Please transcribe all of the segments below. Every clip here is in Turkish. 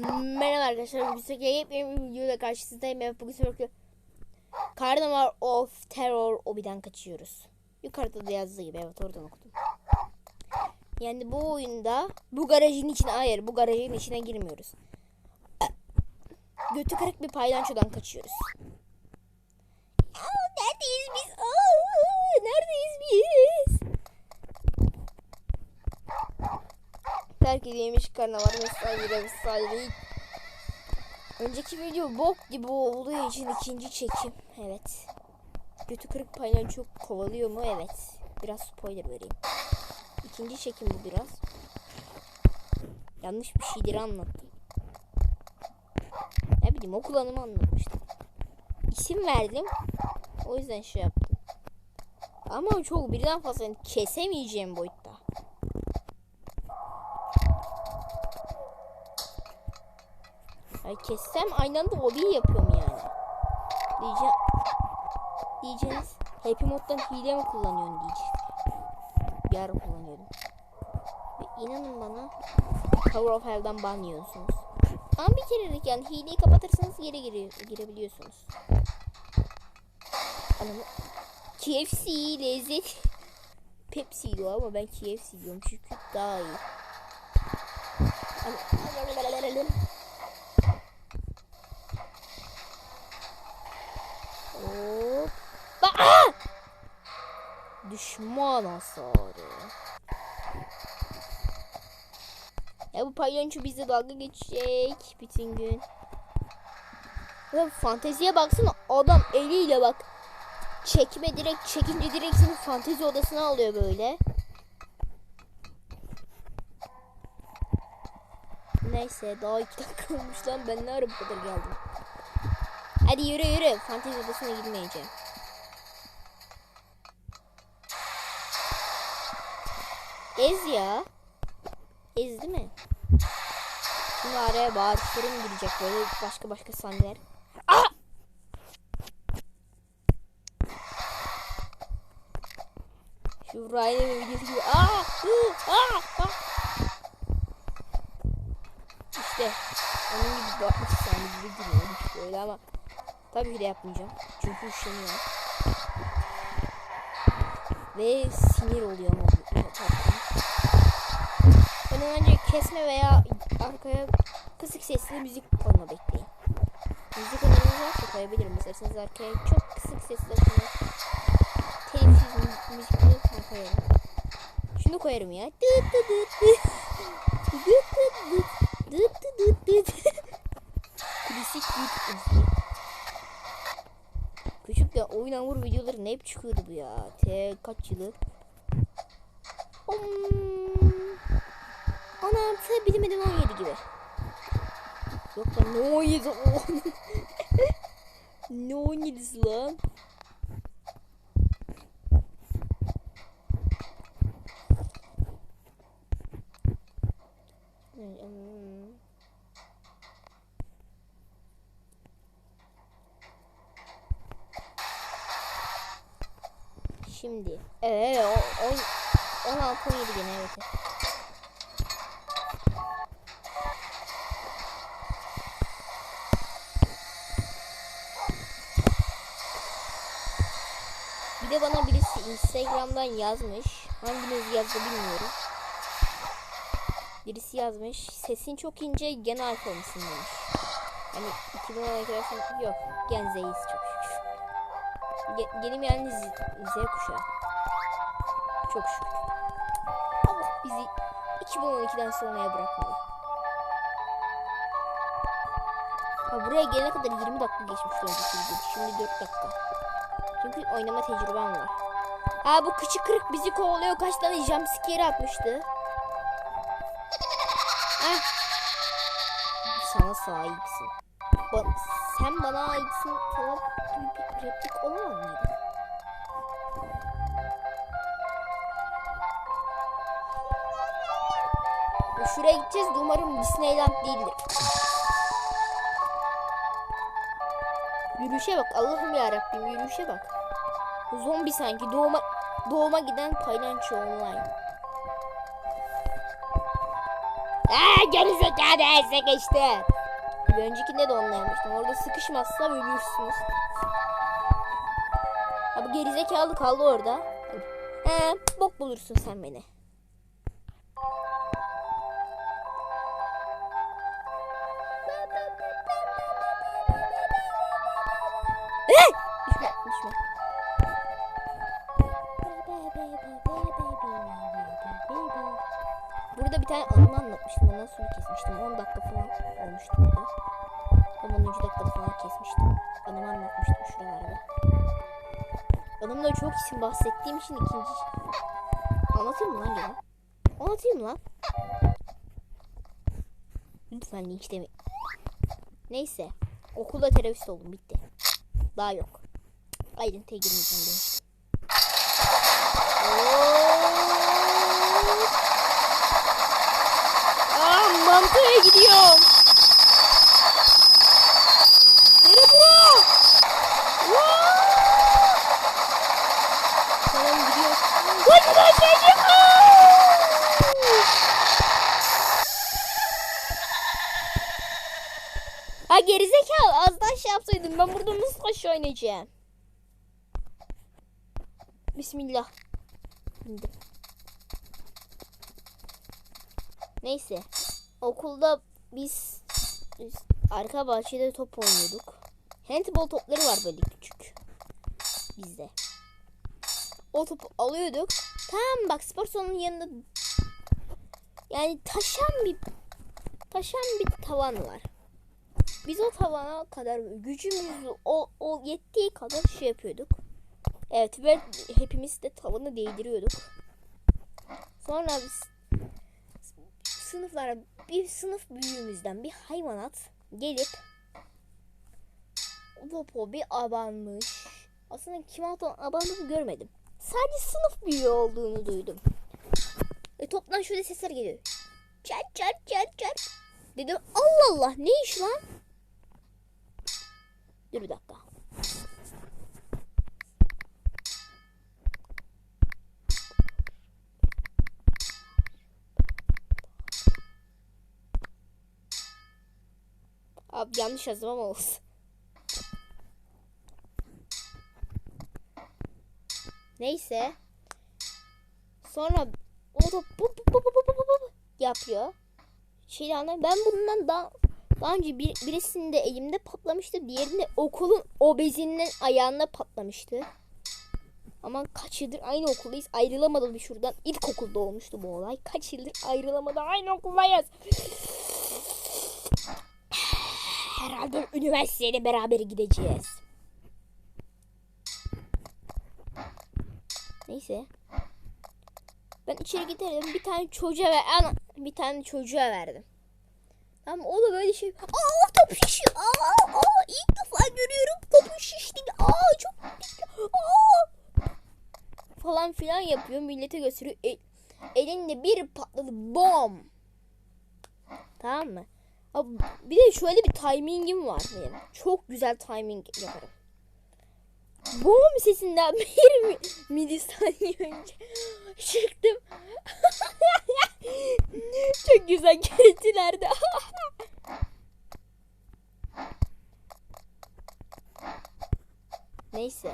Merhaba arkadaşlar. Bu sefer yepyeni bir videoda karşınızdayım. Evet bugün sürekli Carnival of Terror Obi'den kaçıyoruz. Yukarıda da yazdığı gibi evet oradan okudum. Yani bu oyunda bu garajın içine hayır bu garajın içine girmiyoruz. Götü kırık bir paylançodan kaçıyoruz. Neredeyiz biz? Neredeyiz biz? Terk edilmiş karnaval vesaire vesaire. Önceki video bok gibi olduğu için ikinci çekim. Evet. Götü kırık paylan çok kovalıyor mu? Evet. Biraz spoiler vereyim. İkinci çekim bu biraz. Yanlış bir şeyleri anlattım. Ne bileyim okul anımı anlatmıştım. İsim verdim. O yüzden şey yaptım. Ama çok birden fazla kesemeyeceğim boyutta. Kessem aynı anda hobi yapıyorum yani. Diyeceğim. Diyeceğiz. Happy moddan hile mi kullanıyorsun. Bir ara kullanıyordum. Ve inanın bana Power of Hell'dan ban yiyorsunuz. Ama bir kerelik yani hileyi kapatırsanız geri gire, girebiliyorsunuz. Anamı. KFC lezzet. Pepsi'ydi o ama ben KFC diyorum çünkü daha iyi. Ana- Hop. Aa! Düşman hasarı. Ya bu palyonço bizle dalga geçecek bütün gün. Ya fanteziye baksana adam eliyle bak. Çekme direkt çekince direkt seni fantezi odasına alıyor böyle. Neyse daha iki dakika olmuş lan ben ne ara bu kadar geldim. Hadi yürü yürü. Fantezi odasına gitmeyeceğim. Ez ya. Ez değil mi? Şimdi araya bağırışlarım girecek böyle başka başka sahneler. Aa! Şu Ryan'ın videosu gibi. Aa! Hı! Aa! Aa! İşte onun gibi bakmış sahne gibi duruyor böyle ama Tabii ki de yapmayacağım. Çünkü üşeniyorum. Ve sinir oluyorum o yaparken. Ondan önce kesme veya arkaya kısık sesli müzik koyma bekleyin. Müzik öneriniz varsa koyabilirim. İsterseniz arkaya çok kısık sesli açın. Telifsiz mü- müzikleri koyarım. Şunu koyarım ya. Dıt dıt dıt dıt. Dıt dıt dıt. Dıt dıt dıt dıt. Klasik YouTube müziği. Küçükken oyun hamur videoları ne hep çıkıyordu bu ya. T kaç yılı? Hmm. 16 bilemedin 17 gibi. Yok lan ne 17 o. ne 17'si lan? Şimdi. Evet o, o 16 17 gene evet. Instagram'dan yazmış. Hanginiz yazdı bilmiyorum. Birisi yazmış. Sesin çok ince gen alfa mısın demiş. Hani 2012 versiyonu yok. Gen Z'yiz çok şükür. Ge- Benim yani Z, Z kuşağı. Çok şükür. Allah bizi 2012'den sonraya bırakmadı. Ha buraya gelene kadar 20 dakika geçmiş video. Şimdi 4 dakika. Çünkü oynama tecrübem var. Ha bu kıçı kırık bizi kovalıyor. Kaç tane jumpscare atmıştı. Ah. Sana sahipsin. Ba sen bana aitsin falan bir replik olamaz mıydı? Ya Şuraya gideceğiz de umarım Disneyland değildir. Yürüyüşe bak Allah'ım ya Rabbim yürüyüşe bak. Zombi sanki doğuma doğuma giden paylanço online. Aa gerizekalı sıkıştı. Bir öncekinde de onunla yapmıştım. Orada sıkışmazsa ölürsünüz. Ha bu gerizekalı kaldı orada. He bok bulursun sen beni. Burada bir tane anımı anlatmıştım. Ondan sonra kesmiştim. 10 dakika falan olmuştu burada. Ama 10. dakikada falan kesmiştim. Anımı anlatmıştım şuralarda. Anımda çok isim bahsettiğim için ikinci... Anlatayım mı lan gene? Anlatayım lan. Lütfen linç deme. Neyse. Okulda terörist oldum. Bitti. Daha yok. Ayrıntıya girmeyeceğim demiştim. Aa, mantıya gidiyorum. Nere bura? Tamam gidiyor. Hadi lan seni. Ha gerizekalı az daha şey yapsaydım ben burada nasıl taş oynayacağım? Bismillah. Neyse. Okulda biz, biz arka bahçede top oynuyorduk. Handball topları var böyle küçük. Bizde. O topu alıyorduk. Tamam bak spor salonunun yanında yani taşan bir taşan bir tavan var. Biz o tavana kadar gücümüzü o, o yettiği kadar şey yapıyorduk. Evet ve hepimiz de tavanı değdiriyorduk. Sonra biz sınıflara bir sınıf büyüğümüzden bir hayvanat gelip o topu bir abanmış. Aslında kim altına abandığını görmedim. Sadece sınıf büyüğü olduğunu duydum. E, toptan şöyle sesler geliyor. Çat çat çat çat. Dedim Allah Allah ne iş lan? Dur bir dakika. Abi yanlış yazdım ama olsun. Neyse. Sonra o da bu, bu, bu, bu, bu, bu, yapıyor. Şey anlayayım. Ben bundan daha, daha önce bir, birisinde elimde patlamıştı. Diğerinde okulun obezinin ayağında patlamıştı. Ama kaç yıldır aynı okuldayız. Ayrılamadı bir şuradan. İlkokulda olmuştu bu olay. Kaç yıldır ayrılamadı. Aynı okuldayız. Herhalde üniversiteye beraber gideceğiz. Neyse. Ben içeri giderim. Bir tane çocuğa ver. Ana, bir tane çocuğa verdim. Tamam o da böyle şey. Aa top şişiyor. Aa, aa ilk defa görüyorum topu şişti. Aa çok aa falan filan yapıyor. Millete gösteriyor. El, elinde bir patladı. Bom. Tamam mı? Abi, bir de şöyle bir timingim var benim. Çok güzel timing yaparım. Bom sesinden bir mi- milisaniye önce çıktım. Çok güzel görüntülerdi. Neyse.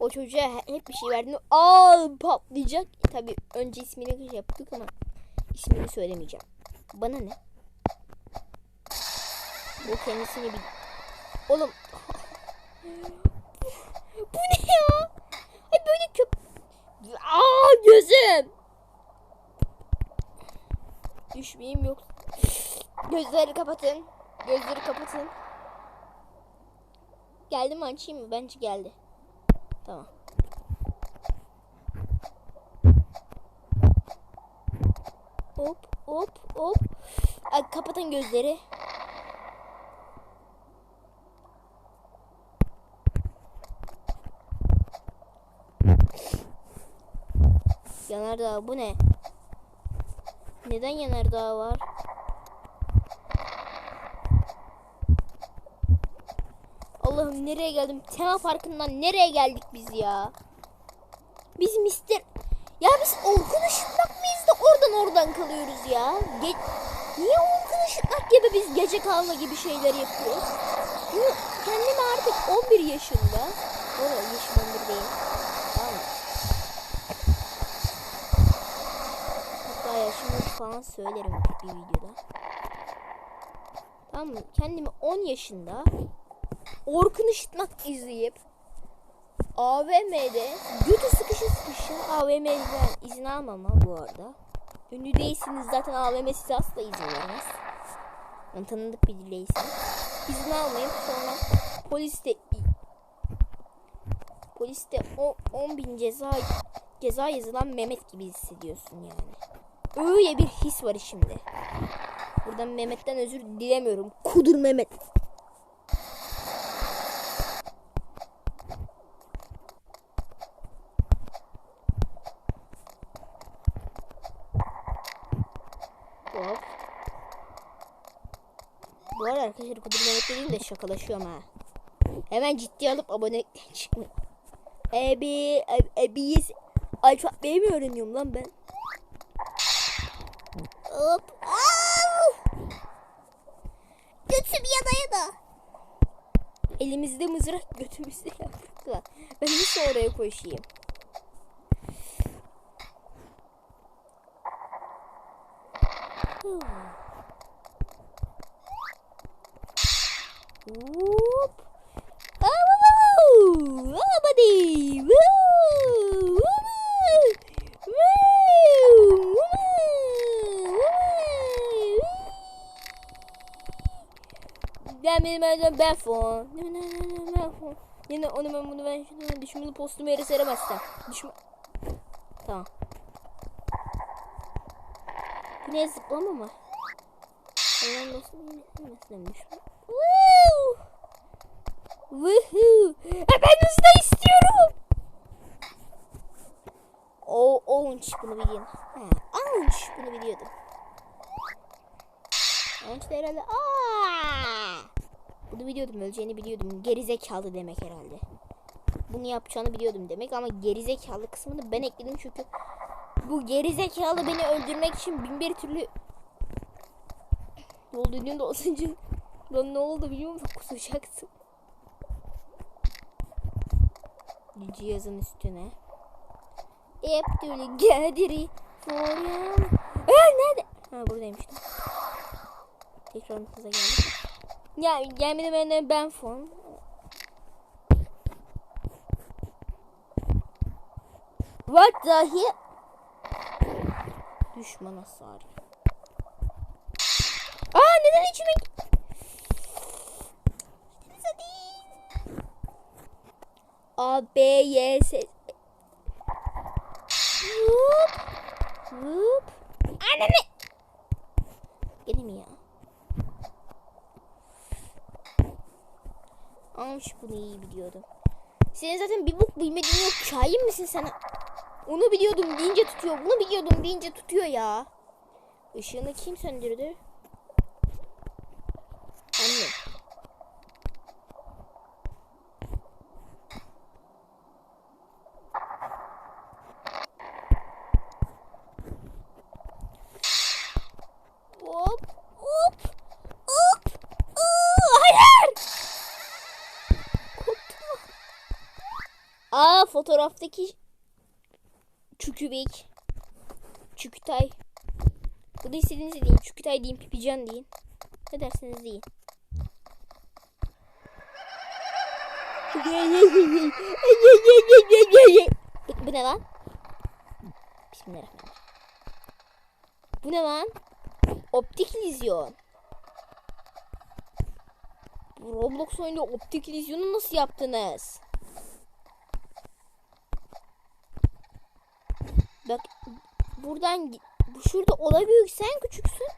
O çocuğa hep bir şey verdim. Aa patlayacak. Tabi önce ismini yaptık ama ismini söylemeyeceğim. Bana ne? Bu kendisini bil. Oğlum. Bu ne ya? Ay böyle köp... Aa gözüm. Düşmeyeyim yok. Gözleri kapatın. Gözleri kapatın. Geldi mi açayım mı? Bence geldi. Tamam. Hop hop hop. Ay, kapatın gözleri. Yanardağ bu ne? Neden yanardağ var? Allah'ım nereye geldim? Tema parkından nereye geldik biz ya? Biz mister... Ya biz Orkun Işıtmak mıyız da orada yüzden oradan kalıyoruz ya? Ge- Niye Orkun Işıtmak gibi biz gece kalma gibi şeyler yapıyoruz? Kendimi artık 11 yaşında. O da yaşım 11 değil. Tamam mı? Hatta yaşımı falan söylerim bir videoda. Tamam mı? Kendimi 10 yaşında Orkun Işıtmak izleyip AVM'de götü sıkışa sıkışa AVM'den izin almama bu arada. Ünlü değilsiniz zaten AVM size asla izin vermez. Yani tanıdık bir değilsiniz. İzin almayıp sonra poliste poliste 10 bin ceza ceza yazılan Mehmet gibi hissediyorsun yani. Öyle bir his var şimdi. Buradan Mehmet'ten özür dilemiyorum. Kudur Mehmet. Hop. Bu arada arkadaşlar kudur Mehmet dediğim de şakalaşıyorum ha. Hemen ciddi alıp abonelikten çıkmayın. Ebi, ebiyiz. Alfabeyi mi öğreniyorum lan ben? Hop. Au! Götüm yana yana. Elimizde mızrak, götümüzde yaprak var. Ben nasıl oraya koşayım? Whoop. Oh, woo. Oh, buddy. Woo, Ben benim evden ben fon. Ben fon. Yine onu ben bunu ben şunu düşmanı postumu yere seremezsem. Düşman. Tamam. Ne zıplama mı? Allah'ım nasıl mesela düşman. Woo! Woohoo! Ben hızla istiyorum. O ounç bunu bilin. Ha, ounç bunu biliyordum. Ounç da herhalde. Aa! Bunu biliyordum öleceğini biliyordum. Gerizekalı demek herhalde. Bunu yapacağını biliyordum demek ama gerizekalı kısmını ben ekledim çünkü bu gerizekalı beni öldürmek için bin bir türlü ne olduğunu da olsunca lan ne oldu biliyor musun kusacaksın. Cihazın üstüne. Hep böyle geldi. Forum. Aa nerede? Ha buradaymış. Tekrar hıza geldi. Ya gelmedi benden ben fon. What the hell? Düşman hasarı. Aa neden içime... A, B, Y, S... Whoop. Whoop. Anne Gene mi ya? Almış bunu iyi biliyordum. Senin zaten bir bok bilmediğin yok. Şahin misin sen? Onu biliyordum deyince tutuyor. Bunu biliyordum deyince tutuyor ya. Işığını kim söndürdü? Anne. Hop, hop, hop. Aa, hayır. Koptu. Aa fotoğraftaki Çükübek. Çükütay. Bu da istediğinizi deyin. Çükütay deyin, Pipican deyin. Ne derseniz deyin. bu, bu ne lan? Bismillahirrahmanirrahim. Bu ne lan? Optik illüzyon. Bu Roblox oyunda optik illüzyonu nasıl yaptınız? Bak buradan şurada oda büyük sen küçüksün.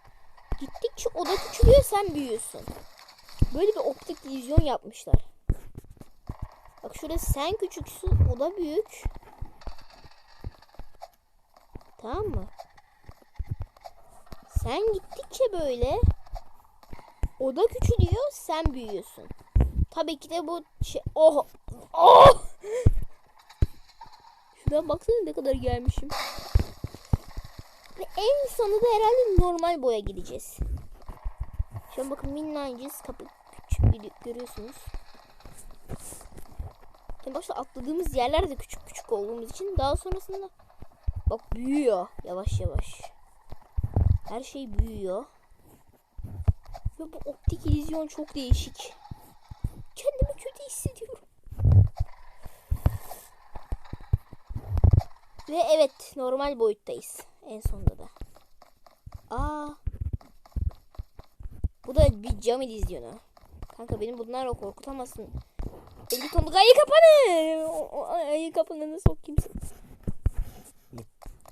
Gittikçe oda küçülüyor sen büyüyorsun. Böyle bir optik illüzyon yapmışlar. Bak şurada sen küçüksün oda büyük. Tamam mı? Sen gittikçe böyle oda küçülüyor sen büyüyorsun. Tabii ki de bu şey oh oh Şuradan baksana ne kadar gelmişim. Ve en sonunda herhalde normal boya gideceğiz. Şu an bakın minnacız. Kapı küçük bir görüyorsunuz. En başta atladığımız yerler de küçük küçük olduğumuz için daha sonrasında bak büyüyor yavaş yavaş. Her şey büyüyor. Ve bu optik illüzyon çok değişik. Kendimi kötü hissediyorum. Ve evet normal boyuttayız en sonunda da. Aa. Bu da bir cam illüzyonu. Kanka benim bunlarla korkutamazsın. 50 tonluk ayı kapanı. Ayı kapanını sokayım seni.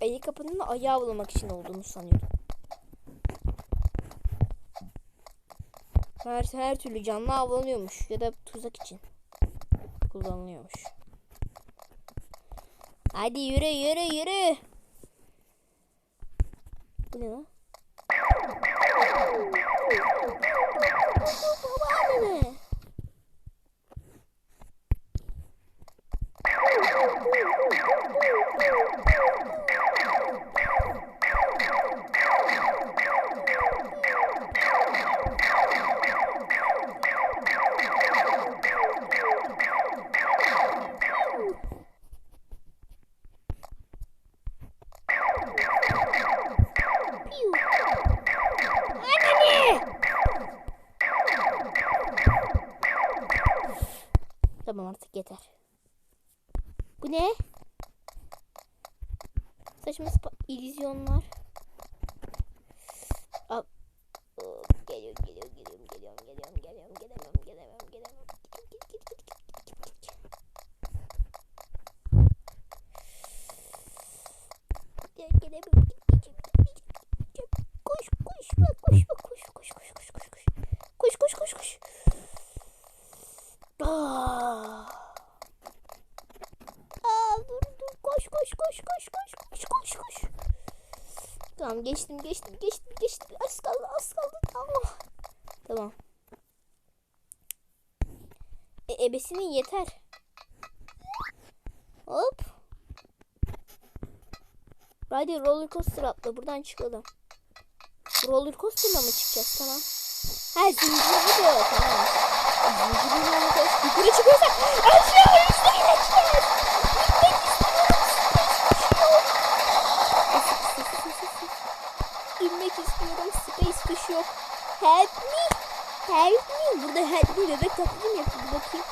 Ayı kapanını ayağı avlamak için olduğunu sanıyordum. Her, her türlü canlı avlanıyormuş ya da tuzak için kullanılıyormuş. Hadi yürü yürü yürü. Bu ne lan? Baba ne? Saçma sapan illüzyonlar. Al. Hop, Geliyor, geliyor, geliyorum, geliyorum, geliyorum, geliyorum, gelemem, gelemem, gelemem. Git, git, git, git, git, git, git. Gel, git. Koş, koş, bak, koş, koş, koş, koş, koş, koş, koş. Koş, koş, koş. Ah. Aa, dur dur koş koş koş koş. Tamam geçtim geçtim geçtim geçtim. Az kaldı az kaldı. Tamam. Tamam. E, ebesinin yeter. Hop. Hadi roller coaster atla buradan çıkalım. Roller coaster'la mı çıkacağız tamam. Ha zincirli diyor tamam. Zincirli roller coaster. Yukarı çıkıyorsak aşağı üstüne Tuş yok. Help me. Help me. Burada help me bebek taklidi mi yapıyor? Bakayım.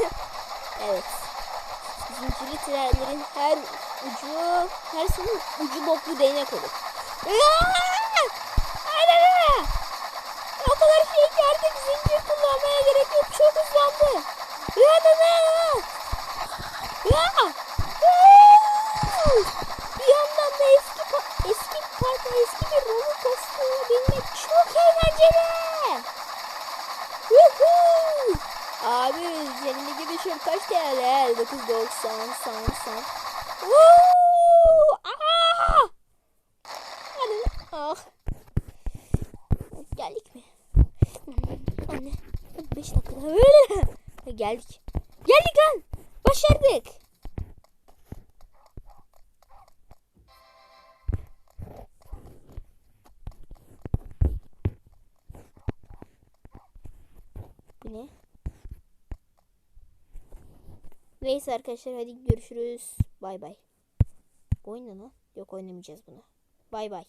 evet. Zincirli trenlerin her ucu, her sonu ucu boklu değnek olur. O kadar şey ki artık zincir kullanmaya gerek yok. Çok hızlandı. Anne! Ya! Bir yandan da eski pa- eski parka eski bir roller coaster'a binmek çok eğlenceli. Woohoo! Abi üzerindeki düşün kaç TL? 9.90 san san. Aa! Hadi. Ah. Geldik mi? Anne. 5 dakika. Geldik arkadaşlar hadi görüşürüz. Bay bay. Oyna lan. Yok oynamayacağız bunu. Bay bay.